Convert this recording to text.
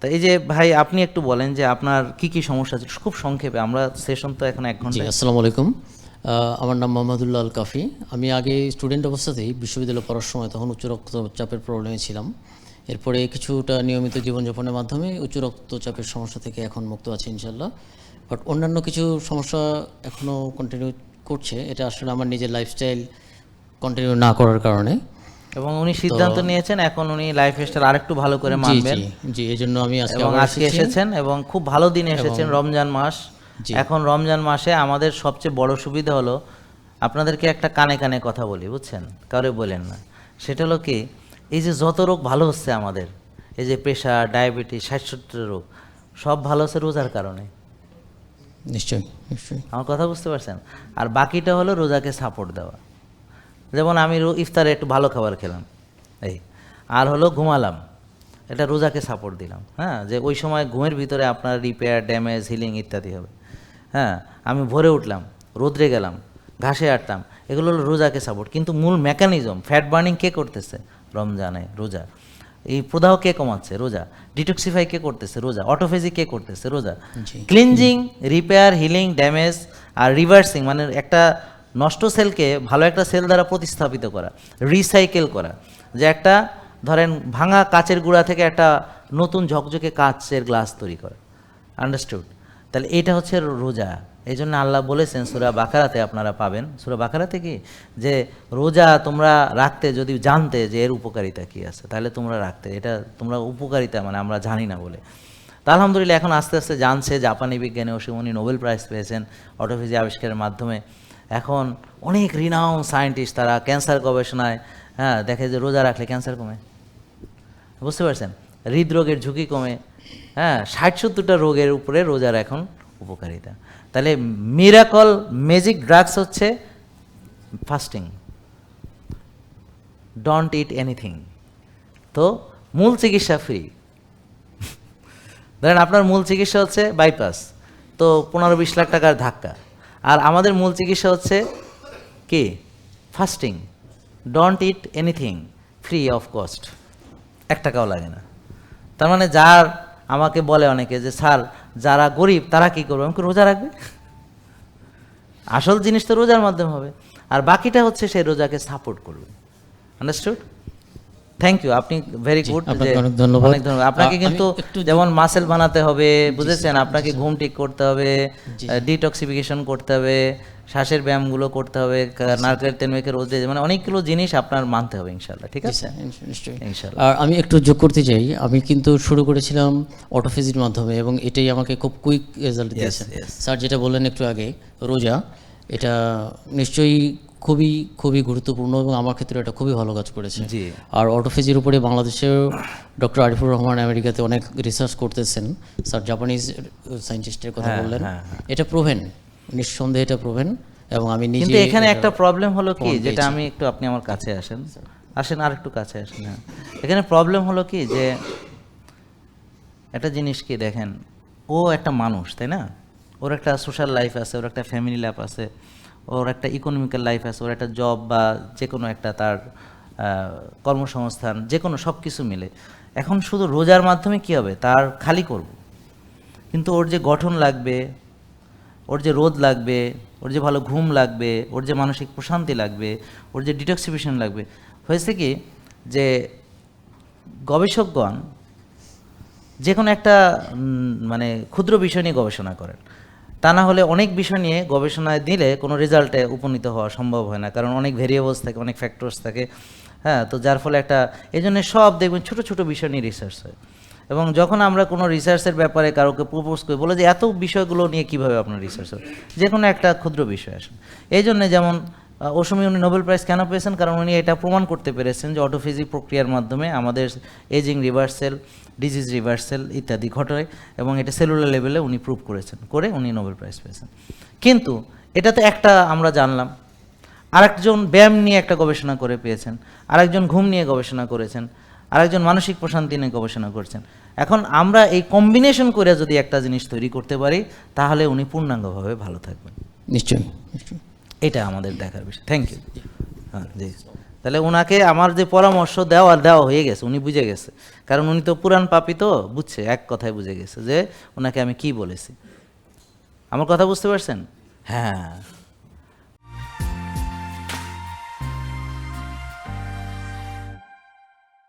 তা এই যে ভাই, আপনি একটু বলেন যে আপনার কি কি সমস্যা আছে? খুব সংক্ষেপে, আমরা সেশন তো এখন এক ঘণ্টা আসসালামু আলাইকুম। আমার নাম মোহাম্মদুল্লাহ আল কাফি আমি আগে স্টুডেন্ট অবস্থাতেই বিশ্ববিদ্যালয়ে পড়ার সময় তখন উচ্চ রক্তচাপের প্রবলেমে ছিলাম। এরপরে কিছুটা নিয়মিত জীবনযাপনের মাধ্যমে উচ্চ রক্তচাপের সমস্যা থেকে এখন মুক্ত আছি ইনশাল্লাহ বাট অন্যান্য কিছু সমস্যা এখনও কন্টিনিউ করছে, এটা আসলে আমার নিজের লাইফস্টাইল কন্টিনিউ না করার কারণে। এবং উনি সিদ্ধান্ত নিয়েছেন এখন উনি লাইফ স্টাইল আরেকটু ভালো করে মানবেন। জি জি এই জন্য আমি আজকে এবং আজকে এসেছেন এবং খুব ভালো দিনে এসেছেন রমজান মাস। এখন রমজান মাসে আমাদের সবচেয়ে বড় সুবিধা হলো আপনাদেরকে একটা কানে কানে কথা বলি বুঝছেন? কাউরে বলেন না। সেটা হলো কি এই যে যত রোগ ভালো হচ্ছে আমাদের এই যে প্রেশার ডায়াবেটিস ষাটসত্তর রোগ সব ভালো হচ্ছে রোজার কারণে। নিশ্চয়ই নিশ্চয়ই। আমার কথা বুঝতে পারছেন? আর বাকিটা হলো রোজাকে সাপোর্ট দেওয়া। যেমন আমি ইফতারে একটু ভালো খাবার খেলাম এই আর হলো ঘুমালাম এটা রোজাকে সাপোর্ট দিলাম হ্যাঁ যে ওই সময় ঘুমের ভিতরে আপনার রিপেয়ার ড্যামেজ হিলিং ইত্যাদি হবে হ্যাঁ আমি ভোরে উঠলাম রোদ্রে গেলাম ঘাসে আটলাম এগুলো হলো রোজাকে সাপোর্ট কিন্তু মূল মেকানিজম ফ্যাট বার্নিং কে করতেছে? রমজানে রোজা এই প্রদাহ কে কমাচ্ছে? রোজা ডিটক্সিফাই কে করতেছে? রোজা অটোফেজি কে করতেছে? রোজা ক্লিনজিং রিপেয়ার হিলিং ড্যামেজ আর রিভার্সিং মানে একটা নষ্ট সেলকে ভালো একটা সেল দ্বারা প্রতিস্থাপিত করা রিসাইকেল করা। যে একটা, ধরেন, ভাঙা কাচের গুঁড়া থেকে একটা নতুন ঝকঝকে কাচের গ্লাস তৈরি করা। আন্ডারস্টুড তাহলে এটা হচ্ছে রোজা। এই জন্য আল্লাহ বলেছেন, সুরা বাকারাতে আপনারা পাবেন। সুরা বাকারাতে কি? যে রোজা তোমরা রাখতে, যদি জানতে যে এর উপকারিতা কি আছে, তাহলে তোমরা রাখতে। এটা তোমরা উপকারিতা মানে আমরা জানি না বলে। তা আলহামদুলিল্লাহ, এখন আস্তে আস্তে জানছে জাপানি বিজ্ঞানী অসীম উনি নোবেল প্রাইজ পেয়েছেন অটোফিজি আবিষ্কারের মাধ্যমে। এখন অনেক রিনাউন সায়েন্টিস্ট তারা ক্যান্সার গবেষণায় হ্যাঁ দেখে যে রোজা রাখলে ক্যান্সার কমে। বুঝতে পারছেন? হৃদরোগের ঝুঁকি কমে। হ্যাঁ ষাট সত্তরটা রোগের উপরে রোজার এখন উপকারিতা। তাহলে মিরাকল ম্যাজিক ড্রাগস হচ্ছে ফাস্টিং ডোন্ট ইট এনিথিং তো মূল চিকিৎসা ফ্রি ধরেন আপনার মূল চিকিৎসা হচ্ছে বাইপাস তো পনেরো বিশ লাখ টাকার ধাক্কা। আর আমাদের মূল চিকিৎসা হচ্ছে কি? Fasting don't eat anything free of cost এক টাকাও লাগে না। তার মানে যার আমাকে বলে অনেকে যে, স্যার, যারা গরিব, তারা কি করবে? আমাকে রোজা রাখবে? আসল জিনিস তো রোজার মাধ্যমে হবে। আর বাকিটা হচ্ছে সেই রোজাকে সাপোর্ট করবে। আন্ডারস্টুড থ্যাংক ইউ আপনি ভেরি গুড অনেক ধন্যবাদ। অনেক ধন্যবাদ। আপনাকে কিন্তু যেমন মাসেল বানাতে হবে বুঝেছেন? আপনাকে ঘুম ঠিক করতে হবে ডিটক্সিফিকেশন করতে হবে শ্বাসের ব্যায়ামগুলো করতে হবে নারকেল তেল মেখে রোদে মানে অনেকগুলো জিনিস আপনার মানতে হবে ইনশাল্লাহ ঠিক আছে? নিশ্চয়ই। ইনশাল্লাহ আর আমি একটু যোগ করতে চাই। আমি কিন্তু শুরু করেছিলাম অটোফিজির মাধ্যমে এবং এটাই আমাকে খুব কুইক রেজাল্ট দিয়েছে। স্যার যেটা বললেন একটু আগে রোজা এটা নিশ্চয়ই খুবই খুবই গুরুত্বপূর্ণ এবং আমার ক্ষেত্রে এটা খুবই ভালো কাজ করেছে। আর অটোফিজির উপরে বাংলাদেশেও ডক্টর আরিফুর রহমান আমেরিকাতে অনেক রিসার্চ করতেছেন। স্যার জাপানিজ সায়েন্টিস্টের কথা হ্যাঁ, বললেন। হ্যাঁ, এটা প্রোভেন নিঃসন্দেহে এটা প্রোভেন এবং আমি নিজে কিন্তু এখানে একটা প্রবলেম হলো কি যেটা আমি একটু আপনি আমার কাছে আসেন। আসেন আর একটু কাছে আসেন হ্যাঁ। এখানে প্রবলেম হলো কি যে একটা জিনিস কি দেখেন ও একটা মানুষ তাই না? ওর একটা সোশ্যাল লাইফ আছে ওর একটা ফ্যামিলি লাইফ আছে। ওর একটা ইকোনমিক্যাল লাইফ আছে, ওর একটা জব বা যে কোনো একটা তার কর্মসংস্থান যে কোনো সব কিছু মিলে। এখন শুধু রোজার মাধ্যমে কি হবে? তার খালি করব। কিন্তু ওর যে গঠন লাগবে, ওর যে রোদ লাগবে, ওর যে ভালো ঘুম লাগবে, ওর যে মানসিক প্রশান্তি লাগবে, ওর যে ডিটক্সিফিকেশন লাগবে, হয়েছে কি যে গবেষকগণ যে কোনো একটা মানে ক্ষুদ্র বিষয় নিয়ে গবেষণা করেন। তা না হলে অনেক বিষয় নিয়ে গবেষণায় দিলে কোনো রেজাল্টে উপনীত হওয়া সম্ভব হয় না, কারণ অনেক ভেরিয়েবলস থাকে, অনেক ফ্যাক্টরস থাকে হ্যাঁ? তো যার ফলে একটা, এই জন্য সব দেখবেন ছোটো ছোটো বিষয় নিয়ে রিসার্চ হয়। এবং যখন আমরা কোনো রিসার্চের ব্যাপারে কারোকে প্রপোজ করি, বলে যে এত বিষয়গুলো নিয়ে কীভাবে আপনার রিসার্চ হবে যে কোনো একটা ক্ষুদ্র বিষয় আসে এই জন্য যেমন ওই সময় উনি নোবেল প্রাইজ কেন পেয়েছেন? কারণ উনি এটা প্রমাণ করতে পেরেছেন যে অটোফিজি প্রক্রিয়ার মাধ্যমে আমাদের এজিং রিভার্সেল ডিজিজ রিভার্সেল ইত্যাদি ঘটায় এবং এটা সেলুলার লেভেলে উনি প্রুভ করেছেন, করে উনি নোবেল প্রাইজ পেয়েছেন। কিন্তু এটা তো একটা আমরা জানলাম। আরেকজন ব্যায়াম নিয়ে একটা গবেষণা করে পেয়েছেন, আরেকজন ঘুম নিয়ে গবেষণা করেছেন, আরেকজন মানসিক প্রশান্তি নিয়ে গবেষণা করছেন। এখন আমরা এই কম্বিনেশন করে যদি একটা জিনিস তৈরি করতে পারি, তাহলে উনি পূর্ণাঙ্গভাবে ভালো থাকবেন। নিশ্চয়ই নিশ্চয়ই। এটা আমাদের দেখার বিষয়। থ্যাংক ইউ হ্যাঁ জি। তাহলে ওনাকে আমার যে পরামর্শ দেওয়া দেওয়া হয়ে গেছে, উনি বুঝে গেছে। কারণ উনি তো পুরান পাপি তো, বুঝছে, এক কথায় বুঝে গেছে যে ওনাকে আমি কি বলেছি। আমার কথা বুঝতে পারছেন? হ্যাঁ।